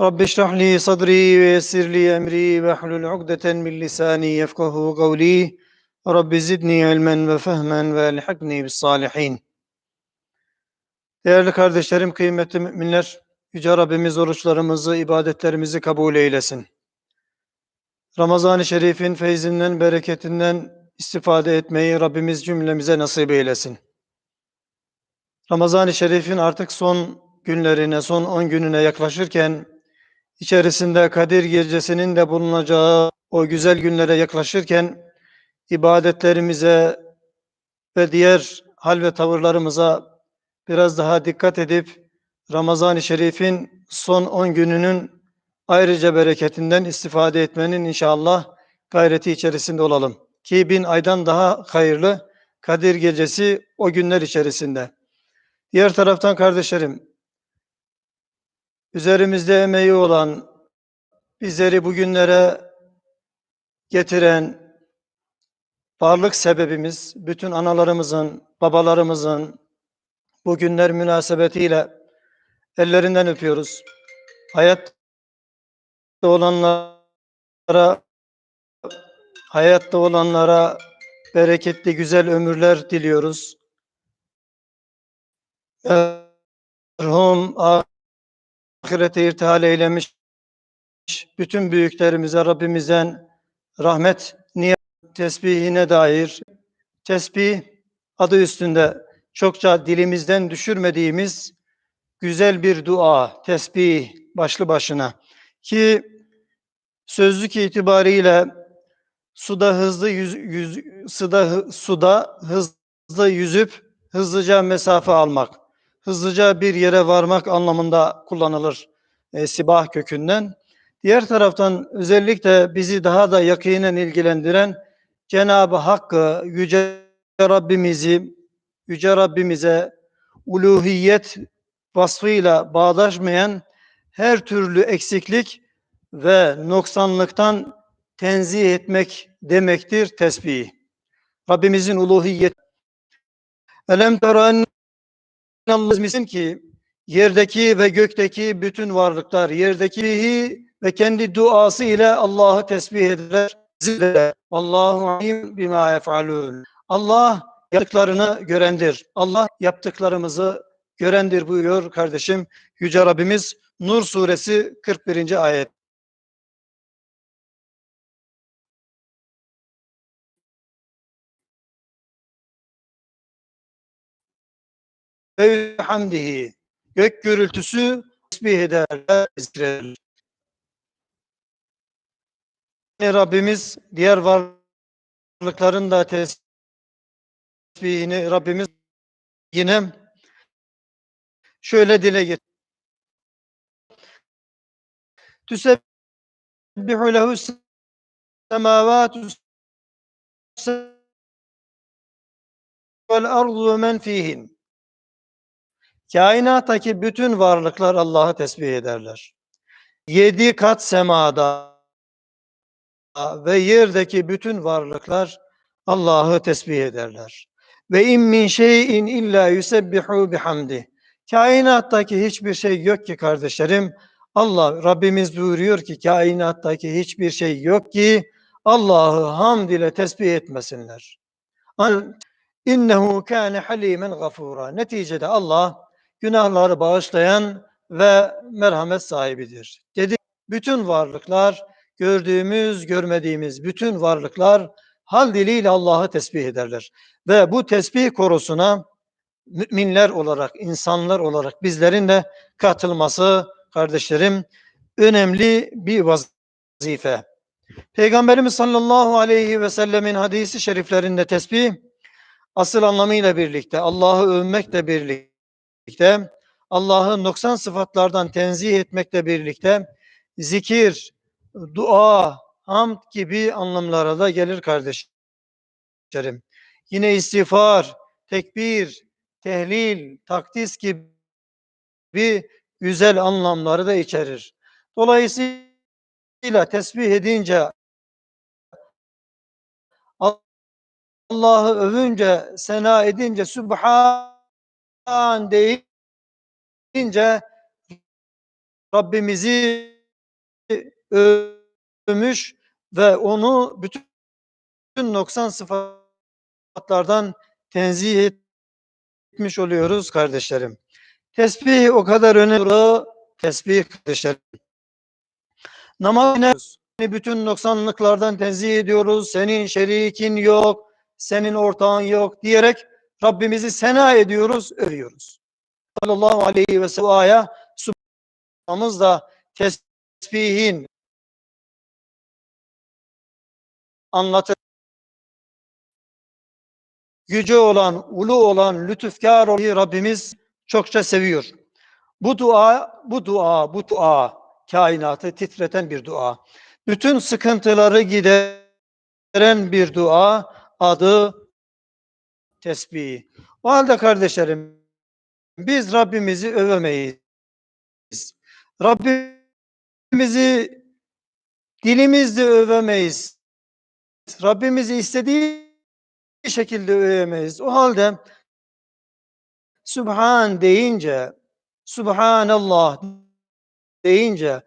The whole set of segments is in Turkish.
Rabbi şrah li sadri ve yessir li emri ve hlul ugdeten min lisani yefkahu kavli. Rabbi zidni ilmen ve fehmen ve elhakni bis salihin. Değerli kardeşlerim, kıymetli müminler, Yüce Rabbimiz oruçlarımızı, ibadetlerimizi kabul eylesin. Ramazan-ı Şerif'in feyzinden, bereketinden istifade etmeyi Rabbimiz cümlemize nasip eylesin. Ramazan-ı Şerif'in artık son günlerine, son 10 gününe yaklaşırken içerisinde Kadir Gecesi'nin de bulunacağı o güzel günlere yaklaşırken, ibadetlerimize ve diğer hal ve tavırlarımıza biraz daha dikkat edip Ramazan-ı Şerif'in son 10 gününün ayrıca bereketinden istifade etmenin inşallah gayreti içerisinde olalım. Ki bin aydan daha hayırlı Kadir Gecesi o günler içerisinde. Diğer taraftan kardeşlerim, üzerimizde emeği olan, bizleri bugünlere getiren varlık sebebimiz, bütün analarımızın, babalarımızın bu günler münasebetiyle ellerinden öpüyoruz. Hayatta olanlara hayatta olanlara bereketli güzel ömürler diliyoruz. Merhum ahirete irtihal eylemiş. Bütün büyüklerimize Rabbimizden rahmet niyet tesbihine dair tesbih adı üstünde çokça dilimizden düşürmediğimiz güzel bir dua, tesbih başlı başına. Ki sözlük itibariyle suda hızlı yüz, yüz suda suda hızlı yüzüp hızlıca mesafe almak, hızlıca bir yere varmak anlamında kullanılır e, sibah kökünden. Diğer taraftan özellikle bizi daha da yakinen ilgilendiren Cenab-ı Hakk'ı, Yüce Rabbimizi, Yüce Rabbimize uluhiyet vasfıyla bağdaşmayan her türlü eksiklik ve noksanlıktan tenzih etmek demektir tesbih. Rabbimizin uluhiyet. Elem tera ki yerdeki ve gökteki bütün varlıklar yerdeki ve kendi duası ile Allah'ı tesbih eder. Zikre. Allahu alim bima yef'alun. Allah yaptıklarını görendir. Allah yaptıklarımızı görendir buyuruyor kardeşim. Yüce Rabbimiz Nur suresi 41. ayet. Ve hamdihi gök gürültüsü tesbih ederler, zikrederler. Rabbimiz diğer varlıkların da tesbihini Rabbimiz yine şöyle dile getir. Tüsebbihu lehu semavatu vel ardu men fihin. Kainattaki bütün varlıklar Allah'ı tesbih ederler. Yedi kat semada ve yerdeki bütün varlıklar Allah'ı tesbih ederler. Ve in min şeyin illa yusebbihu bihamdi. Kainattaki hiçbir şey yok ki kardeşlerim. Allah Rabbimiz buyuruyor ki kainattaki hiçbir şey yok ki Allah'ı hamd ile tesbih etmesinler. İnnehu kâne halimen gafura. Neticede Allah günahları bağışlayan ve merhamet sahibidir. Dedi bütün varlıklar gördüğümüz, görmediğimiz bütün varlıklar hal diliyle Allah'ı tesbih ederler. Ve bu tesbih korusuna müminler olarak, insanlar olarak bizlerin de katılması kardeşlerim önemli bir vazife. Peygamberimiz sallallahu aleyhi ve sellemin hadisi şeriflerinde tesbih asıl anlamıyla birlikte Allah'ı övmekle birlikte Allah'ı noksan sıfatlardan tenzih etmekle birlikte zikir, dua, hamd gibi anlamlara da gelir kardeşlerim. Yine istiğfar, tekbir, tehlil, takdis gibi güzel anlamları da içerir. Dolayısıyla tesbih edince Allah'ı övünce, sena edince, Sübhan deyince Rabbimizi övmüş ve onu bütün noksan sıfatlardan tenzih etmiş oluyoruz kardeşlerim. Tesbih o kadar önemli. Tesbih kardeşlerim. Namaz bütün noksanlıklardan tenzih ediyoruz. Senin şerikin yok, senin ortağın yok diyerek Rabbimizi sena ediyoruz, övüyoruz. Sallallahu aleyhi ve sellem aya subhanımız da tesbihin anlatır. Gücü olan, ulu olan, lütufkar olan Rabbimiz çokça seviyor. Bu dua, bu dua, bu dua kainatı titreten bir dua. Bütün sıkıntıları gideren bir dua adı tesbih. O halde kardeşlerim biz Rabbimizi övemeyiz. Rabbimizi dilimizle övemeyiz. Rabbimizi istediği şekilde övemeyiz. O halde Sübhan deyince, Subhanallah deyince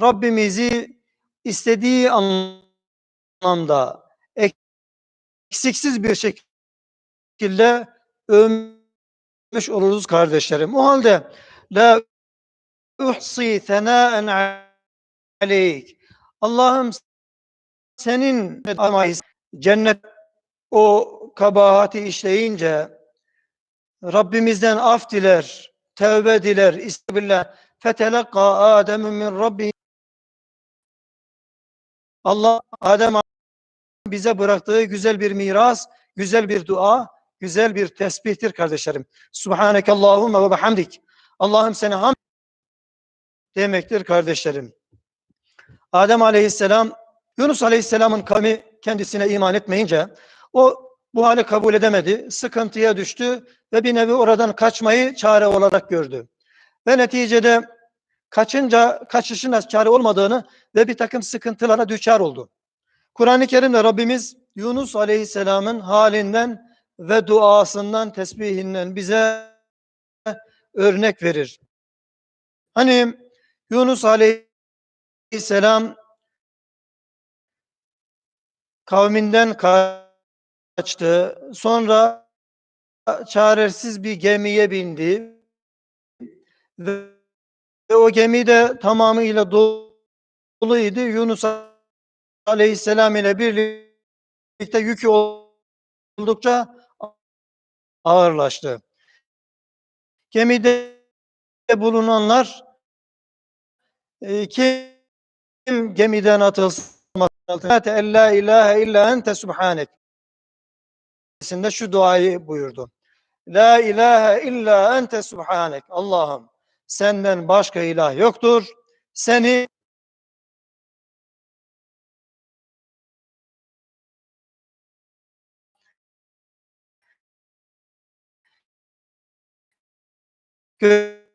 Rabbimizi istediği anlamda eksiksiz bir şekilde övmüş oluruz kardeşlerim. O halde la uhsi senaen aleyk. Allah'ım senin cennet o kabahati işleyince Rabbimizden af diler, tevbe diler, istibillah. Fetelekka Adem'in min Rabbi. Allah Adem bize bıraktığı güzel bir miras, güzel bir dua, güzel bir tesbihtir kardeşlerim. Subhaneke Allahümme ve bihamdik. Allah'ım seni ham demektir kardeşlerim. Adem aleyhisselam, Yunus aleyhisselamın kavmi kendisine iman etmeyince o bu hali kabul edemedi, sıkıntıya düştü ve bir nevi oradan kaçmayı çare olarak gördü. Ve neticede kaçınca kaçışın çare olmadığını ve bir takım sıkıntılara düçar oldu. Kur'an-ı Kerim'de Rabbimiz Yunus Aleyhisselam'ın halinden ve duasından, tesbihinden bize örnek verir. Hani Yunus Aleyhisselam kavminden kaçtı. Sonra çaresiz bir gemiye bindi. Ve o gemi de tamamıyla doluydu. Yunus Aleyhisselam ile birlikte yükü oldukça ağırlaştı. Gemide bulunanlar e, kim gemiden atılsın la ilahe illa ente subhanek şu duayı buyurdu. La ilahe illa ente subhanek. Allah'ım senden başka ilah yoktur. Seni que